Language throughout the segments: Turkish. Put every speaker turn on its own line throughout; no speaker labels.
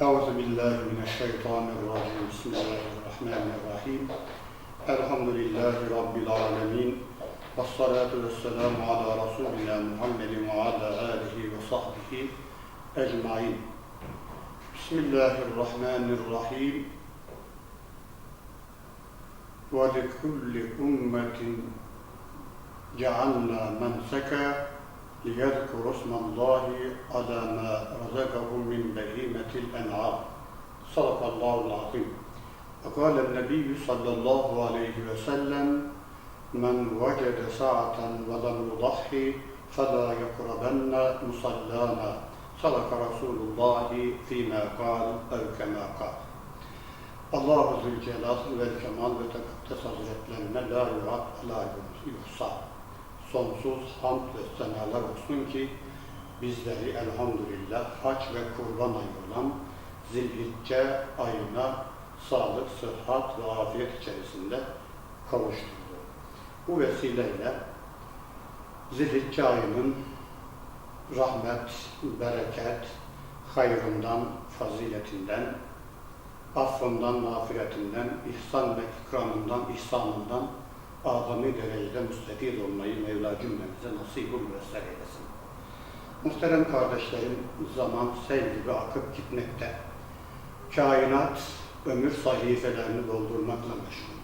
أعوذ بالله من الشيطان الرجيم. بسم الله الرحمن الرحيم. الحمد لله رب العالمين والصلاة والسلام على رسولنا محمد وعلى آله وصحبه أجمعين. بسم الله الرحمن الرحيم. ولكل أمة جعلنا منسكا ليذكروا اسم الله على ما رزقهم من بهيمة الأنعام. صدق الله العظيم. وقال النبي صلى الله عليه وسلم من وجد ساعة ولم يضحي فلا يقربن مصلانا. صدق رسول الله فيما قال أو كما قال. Allah-u Zülcelal ve Kemal ve Tekaddes Hazretlerine la yurat. Sonsuz hamd ve senalar olsun ki bizleri elhamdülillah hac ve kurban ayı olan Zilhicce ayına sağlık, sıhhat ve afiyet içerisinde kavuşturdu. Bu vesileyle Zilhicce ayının rahmet, bereket, hayrından, faziletinden, affından, mağfiretinden, ihsan ve ikramından, ihsanından azami derecede müstefid olmayı Mevla cümlemize nasip-ı müesser eylesin. Muhterem kardeşlerim, zaman sel gibi akıp gitmekte. Kainat ömür sayfelerini doldurmakla meşgul.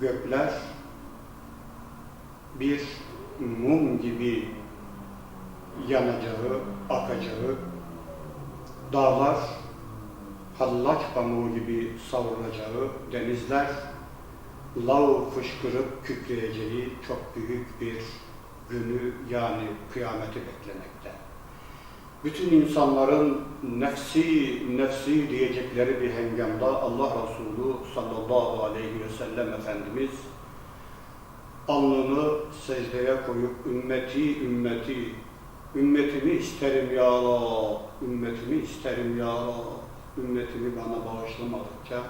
Gökler bir mum gibi yanacağı, akacağı, dağlar hallaç pamuğu gibi savrulacağı, denizler lav fışkırıp kükreyeceği çok büyük bir günü yani kıyameti beklemekte. Bütün insanların nefsi, nefsi diyecekleri bir hengamda Allah Resulü sallallahu aleyhi ve sellem Efendimiz alnını secdeye koyup ümmeti, ümmeti, ümmetimi isterim ya Allah, ümmetimi isterim ya Allah, ümmetimi bana bağışlamadıkça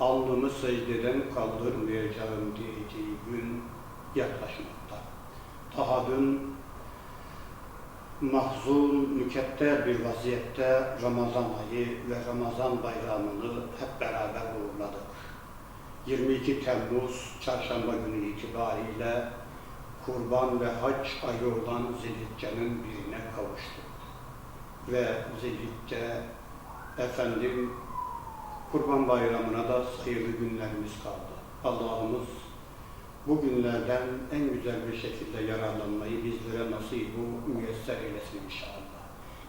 alnımı secdeden kaldırmayacağım diyeceği gün yaklaşmakta. Daha dün mahzun, mükettel bir vaziyette Ramazan ayı ve Ramazan bayramını hep beraber uğurladık. 22 Temmuz çarşamba günü itibariyle kurban ve hac ayı olan Zilhicce'nin birine kavuştuk. Ve Zilhicce efendim Kurban Bayramı'na da hayırlı günlerimiz kaldı. Allah'ımız bu günlerden en güzel bir şekilde yararlanmayı bizlere nasip-u müyesser eylesin inşallah.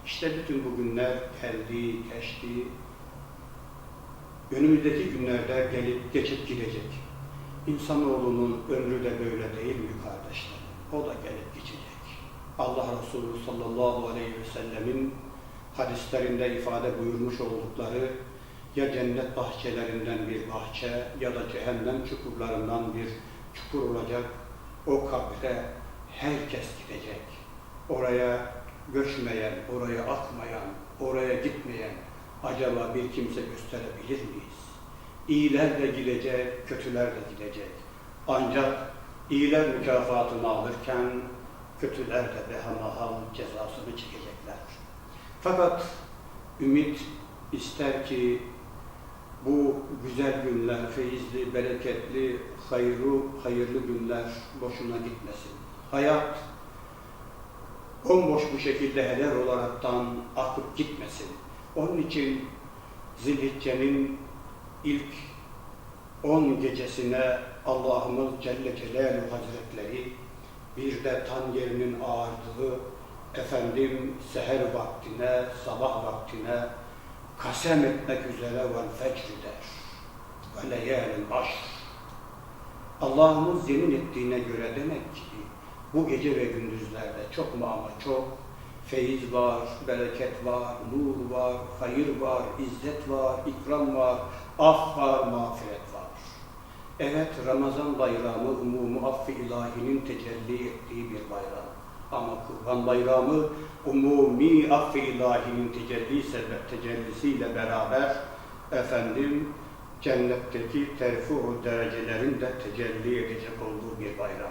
İşte bütün bu günler geldi, geçti. Önümüzdeki günlerde gelip geçip gidecek. İnsanoğlunun ömrü de böyle değil mi kardeşler? O da gelip geçecek. Allah Resulü sallallahu aleyhi ve sellemin hadislerinde ifade buyurmuş oldukları ya cennet bahçelerinden bir bahçe ya da cehennem çukurlarından bir çukur olacak. O kabre herkes gidecek. Oraya göçmeyen, oraya akmayan, oraya gitmeyen acaba bir kimse gösterebilir miyiz? İyiler de gidecek, kötüler de gidecek. Ancak iyiler mükafatını alırken kötüler de behamahal cezasını çekecekler. Fakat ümit ister ki bu güzel günler, feyizli, bereketli, hayırlı, hayırlı günler boşuna gitmesin. Hayat bomboş bu şekilde heder olaraktan akıp gitmesin. Onun için Zilhicce'nin ilk on gecesine Allah'ımız Celle Celaluhu Hazretleri bir de tan yerinin ağırdığı efendim seher vaktine, sabah vaktine kasem etmek üzere vel fecr der. Ve leyalin aşr. Allah'ımız yemin ettiğine göre demek ki bu gece ve gündüzlerde çok mu ama çok feyiz var, bereket var, nur var, hayır var, izzet var, ikram var, af var, mağfiret var. Evet Ramazan bayramı umumu affı ilahinin tecelli ettiği bir bayram. Ama Kurban Bayramı umumi affı ilahinin tecelli sebep tecellisiyle beraber efendim cennetteki terfu derecelerin de tecelli edecek olduğu bir bayram.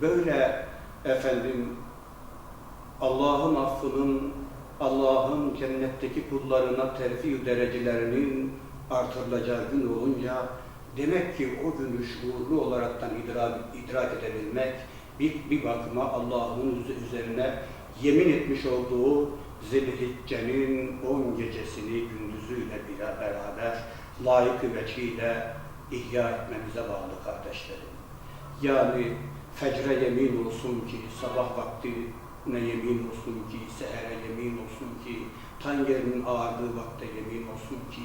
Böyle efendim Allah'ın affının Allah'ın cennetteki kullarına terfi derecelerinin artırılacağı gün olunca demek ki o günü şuurlu olaraktan idrak, idrak edebilmek bir, bir bakıma Allah'ın üzerine yemin etmiş olduğu Zilhicce'nin 10 gecesini gündüzüyle bir beraber layık veçiyle ihya etmemize bağlı kardeşlerim. Yani fecre yemin olsun ki, sabah vaktine yemin olsun ki, sehere yemin olsun ki, tan yerinin ağardığı vakte yemin olsun ki,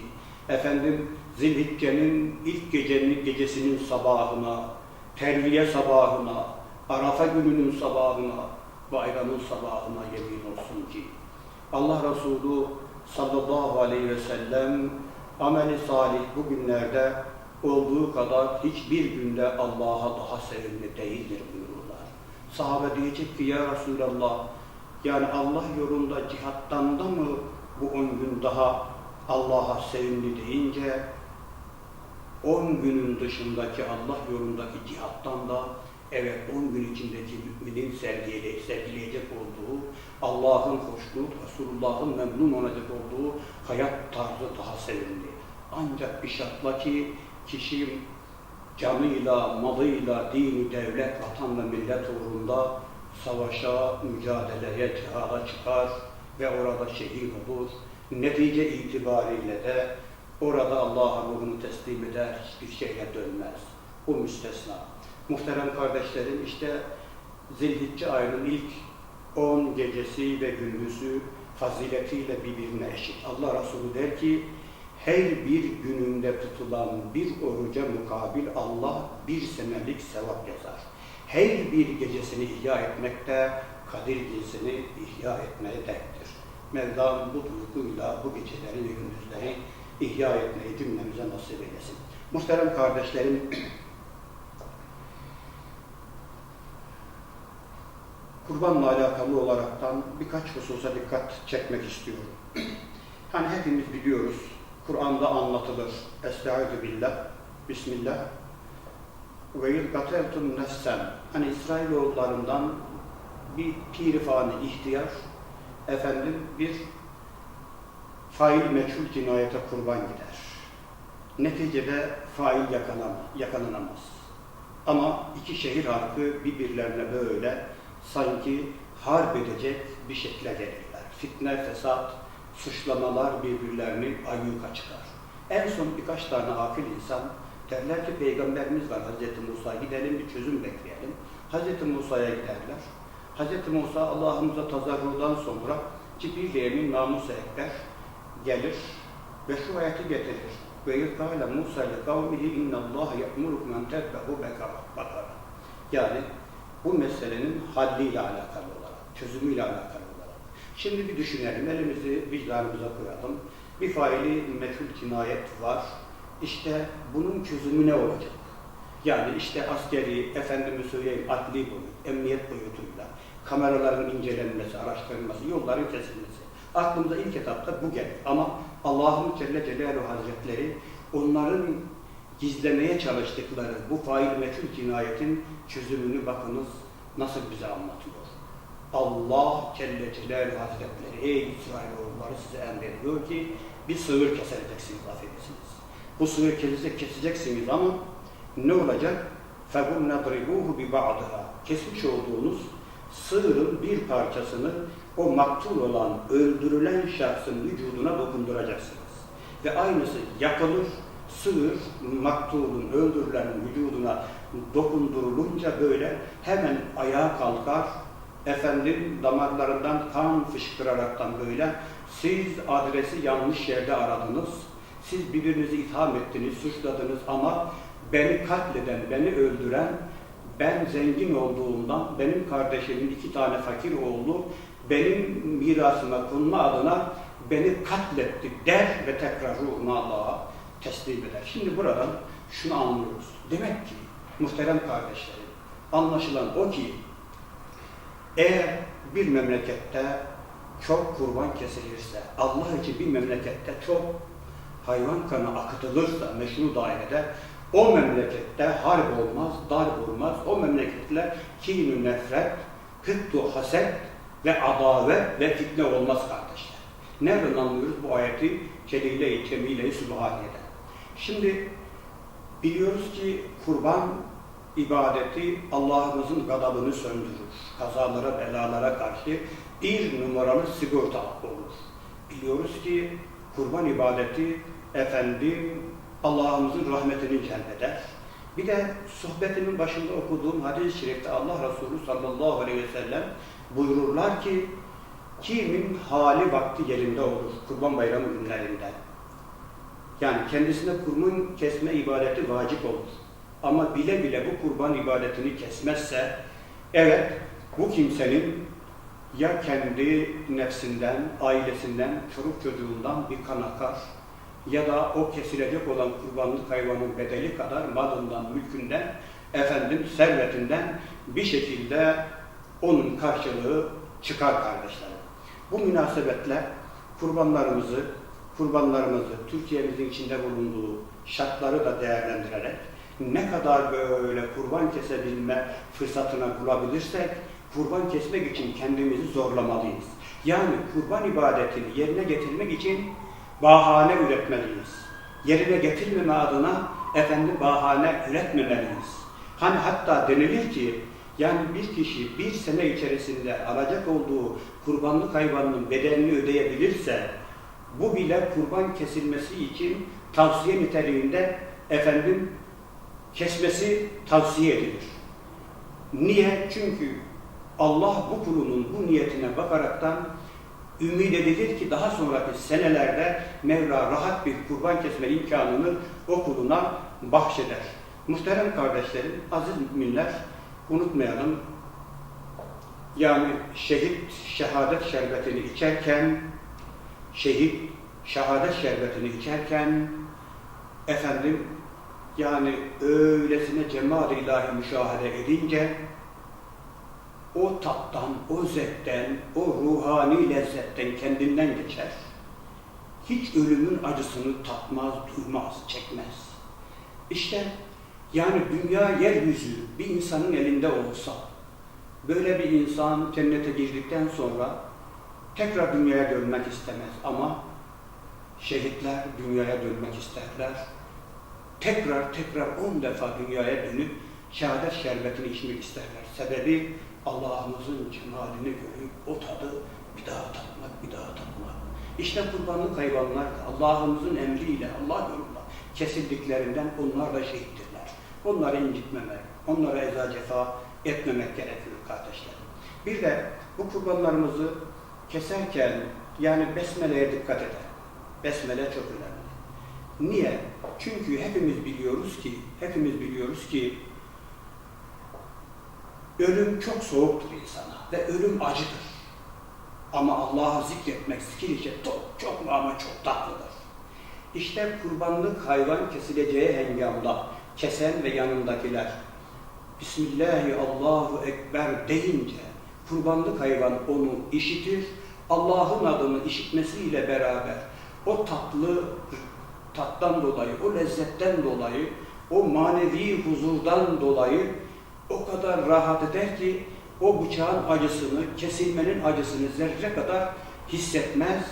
efendim Zilhicce'nin ilk gecenin gecesinin sabahına, terviye sabahına, Arafa gününün sabahına, bayramın sabahına yemin olsun ki, Allah Resulü sallallahu aleyhi ve sellem ameli salih bugünlerde olduğu kadar hiçbir günde Allah'a daha sevimli değildir buyururlar. Sahabe diyecek ki ya Resulallah yani Allah yolunda cihattan da mı bu on gün daha Allah'a sevimli deyince on günün dışındaki Allah yolundaki cihattan da evet on gün içindeki müminin sergileyecek, sergileyecek olduğu Allah'ın hoşnut, Resulullah'ın memnun olacak olduğu hayat tarzı daha sevimli. Ancak bir şartla ki kişi canıyla, malıyla, dini, devlet, vatan ve millet uğrunda savaşa, mücadeleye, cihada çıkar ve orada şehit olur. Netice itibariyle de orada Allah'a ruhunu teslim eder, hiçbir şeye dönmez. Bu müstesna. Muhterem kardeşlerim işte Zilhicce ayının ilk 10 gecesi ve gündüzü faziletiyle birbirine eşit. Allah Resulü der ki her bir gününde tutulan bir oruca mukabil Allah bir senelik sevap yazar. Her bir gecesini ihya etmekte Kadir gecesini ihya etmeye denktir. Mevlam bu duyguyla bu geceleri ve gündüzleri ihya etmeyi cümlemize nasip eylesin. Muhterem kardeşlerim, kurbanla alakalı olaraktan birkaç hususa dikkat çekmek istiyorum. Hani hepimiz biliyoruz, Kur'an'da anlatılır. Estaizu billah, Bismillah. Ve yılgateltun nefsen. Hani İsrailoğullarından bir pirifani ihtiyar, efendim bir fail meçhul cinayete kurban gider. Neticede fail yakalan, yakalanamaz. Ama iki şehir halkı birbirlerine böyle sanki harp edecek bir şekle gelirler. Fitne, fesat, suçlamalar birbirlerini ayyuka çıkar. En son birkaç tane akıl insan derler ki peygamberimiz var Hazreti Musa gidelim bir çözüm bekleyelim. Hazreti Musa'ya giderler. Hazreti Musa Allah'ımıza tazarrudan sonra Cibril Emin namus ekber gelir ve şu ayeti getirir. Ve yukâle Musa li kavmihi innallâhe ye'murukum en tedbehu bakara. Yani bu meselenin halliyle alakalı olarak, çözümüyle alakalı olarak. Şimdi bir düşünelim, elimizi vicdanımıza koyalım. Bir faili meçhul cinayet var. İşte bunun çözümü ne olacak? Yani işte askeri, efendime söyleyeyim adli boyut, emniyet boyutuyla, kameraların incelenmesi, araştırılması, yolların kesilmesi. Aklımıza ilk etapta bu gelir. Ama Allah'ın Celle Celaluhu Hazretleri onların gizlemeye çalıştıkları bu fail meçhul cinayetin çözümünü bakınız nasıl bize anlatıyor. Allah Celle Celaluhu Hazretleri ey İsrailoğulları size emrediyor ki bir sığır kesileceksiniz, affedersiniz. Bu sığır kesecek, keseceksiniz ama ne olacak? فَقُلْ نَضْرِبُوهُ بِبَعْضِهَا Kesmiş olduğunuz sığırın bir parçasını o maktul olan, öldürülen şahsın vücuduna dokunduracaksınız. Ve aynısı yakılır, sığır maktulun, öldürülenin vücuduna dokundurulunca böyle hemen ayağa kalkar, efendim damarlarından kan fışkıraraktan böyle siz adresi yanlış yerde aradınız, siz birbirinizi itham ettiniz, suçladınız ama beni katleden, beni öldüren, ben zengin olduğumdan benim kardeşimin iki tane fakir oğlu benim mirasıma konma adına beni katletti der ve tekrar ruhunu Allah'a teslim eder. Şimdi buradan şunu anlıyoruz. Demek ki muhterem kardeşlerim anlaşılan o ki eğer bir memlekette çok kurban kesilirse, Allah için bir memlekette çok hayvan kanı akıtılırsa meşru dairede o memlekette harp olmaz, darp olmaz. O memleketler kin nefret, hıddu haset ve adavet ve fitne olmaz kardeşler. Nereden anlıyoruz bu ayeti? Celile-i Cemile-i Sübhaniye'den. Şimdi biliyoruz ki kurban ibadeti Allah'ımızın gadabını söndürür. Kazalara, belalara karşı bir numaralı sigorta olur. Biliyoruz ki kurban ibadeti efendim Allah'ımızın rahmetini celbeder. Bir de sohbetimin başında okuduğum hadis-i şerifte Allah Resulü sallallahu aleyhi ve sellem buyururlar ki kimin hali vakti yerinde olur kurban bayramı günlerinde. Yani kendisine kurban kesme ibadeti vacip olur. Ama bile bile bu kurban ibadetini kesmezse evet bu kimsenin ya kendi nefsinden, ailesinden, çocuk çocuğundan bir kan akar ya da o kesilecek olan kurbanlık hayvanın bedeli kadar malından, mülkünden, efendim servetinden bir şekilde onun karşılığı çıkar kardeşlerim. Bu münasebetle kurbanlarımızı, kurbanlarımızı Türkiye'mizin içinde bulunduğu şartları da değerlendirerek ne kadar böyle kurban kesebilme fırsatına bulabilirsek kurban kesmek için kendimizi zorlamalıyız. Yani kurban ibadetini yerine getirmek için bahane üretmeliyiz. Yerine getirmeme adına efendim bahane üretmemeliyiz. Hani hatta denilir ki yani bir kişi bir sene içerisinde alacak olduğu kurbanlık hayvanının bedelini ödeyebilirse bu bile kurban kesilmesi için tavsiye niteliğinde efendim kesmesi tavsiye edilir. Niye? Çünkü Allah bu kulunun bu niyetine bakaraktan ümit edilir ki daha sonraki senelerde Mevla rahat bir kurban kesme imkanını o kuluna bahşeder. Muhterem kardeşlerim, aziz müminler, unutmayalım. Yani şehit şehadet şerbetini içerken, şehit şehadet şerbetini içerken, efendim yani öylesine cemal-i ilahi müşahede edince, o tattan, o zevkten, o ruhani lezzetten kendinden geçer. Hiç ölümün acısını tatmaz, duymaz, çekmez. İşte yani dünya yeryüzü bir insanın elinde olsa, böyle bir insan cennete girdikten sonra tekrar dünyaya dönmek istemez ama şehitler dünyaya dönmek isterler. Tekrar tekrar on defa dünyaya dönüp şehadet şerbetini içmek isterler. Sebebi Allah'ımızın cemalini görüp o tadı bir daha tatmak, bir daha tatmak. İşte kurbanlık hayvanlar Allah'ımızın emriyle, Allah yolunda kesildiklerinden onlar da şehittirler. Onları incitmemek, onlara eza cefa etmemek gerekiyor kardeşlerim. Bir de bu kurbanlarımızı keserken yani besmeleye dikkat edelim. Besmele çok önemli. Niye? Çünkü hepimiz biliyoruz ki, hepimiz biliyoruz ki ölüm çok soğuktur insana ve ölüm acıdır. Ama Allah'ı zikretmek, zikir için çok ama çok tatlıdır. İşte kurbanlık hayvan kesileceği hengamda kesen ve yanındakiler Bismillahi Allahu Ekber deyince kurbanlık hayvan onu işitir. Allah'ın adını işitmesiyle beraber o tatlı tattan dolayı, o lezzetten dolayı, o manevi huzurdan dolayı o kadar rahat eder ki o bıçağın acısını, kesilmenin acısını zerre kadar hissetmez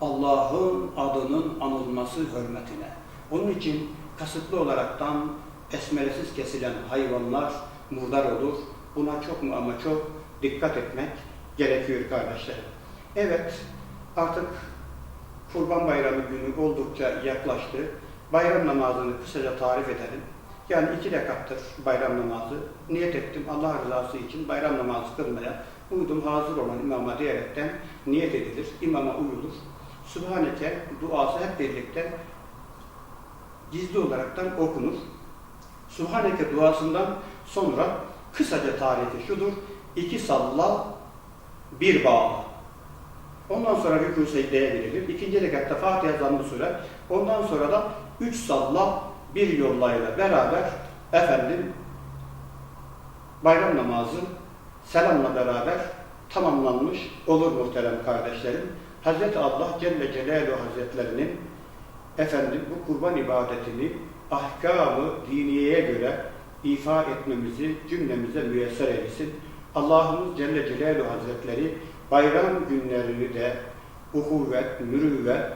Allah'ın adının anılması hürmetine. Onun için kasıtlı olaraktan esmeresiz kesilen hayvanlar murdar olur. Buna çok mu ama çok dikkat etmek gerekiyor kardeşlerim. Evet, artık Kurban Bayramı günü oldukça yaklaştı. Bayram namazını kısaca tarif edelim. Yani iki rekattır bayram namazı. Niyet ettim Allah rızası için bayram namazı kılmaya. Uydum hazır olan imama diyerekten niyet edilir. İmama uyulur. Sübhaneke duası hep birlikte gizli olaraktan okunur. Sübhaneke duasından sonra kısaca tarifi şudur. İki salla, bir bağla. Ondan sonra rükû secdeye girilir. İkinci rekatta Fatiha zammı süre. Ondan sonra da üç salla, bir yollayla beraber efendim bayram namazı selamla beraber tamamlanmış olur muhterem kardeşlerim. Hz. Allah Celle Celaluhu Hazretlerinin efendim bu kurban ibadetini ahkamı diniyeye göre ifa etmemizi cümlemize müyesser eylesin. Allah'ımız Celle Celaluhu Hazretleri bayram günlerini de uhuvvet, mürüvvet,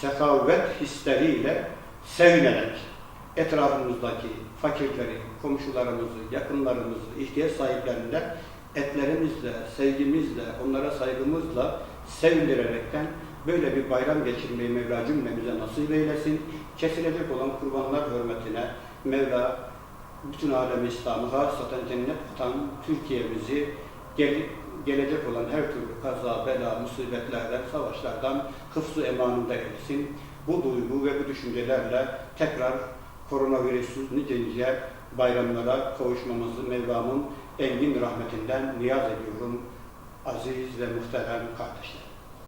sekavet hisleriyle sevinerek etrafımızdaki fakirleri, komşularımızı, yakınlarımızı, ihtiyaç sahiplerine etlerimizle, sevgimizle, onlara saygımızla sevindirerekten böyle bir bayram geçirmeyi Mevla cümlemize nasip eylesin. Kesilecek olan kurbanlar hürmetine Mevla bütün alem İslam'ı hasaten cennet vatan Türkiye'mizi gel- gelecek olan her türlü kaza, bela, musibetlerden, savaşlardan hıfzı emanında eylesin. Bu duygu ve bu düşüncelerle tekrar koronavirüsüz nice nice bayramlara kavuşmamızı Mevlam'ın engin rahmetinden niyaz ediyorum aziz ve muhterem kardeşlerim.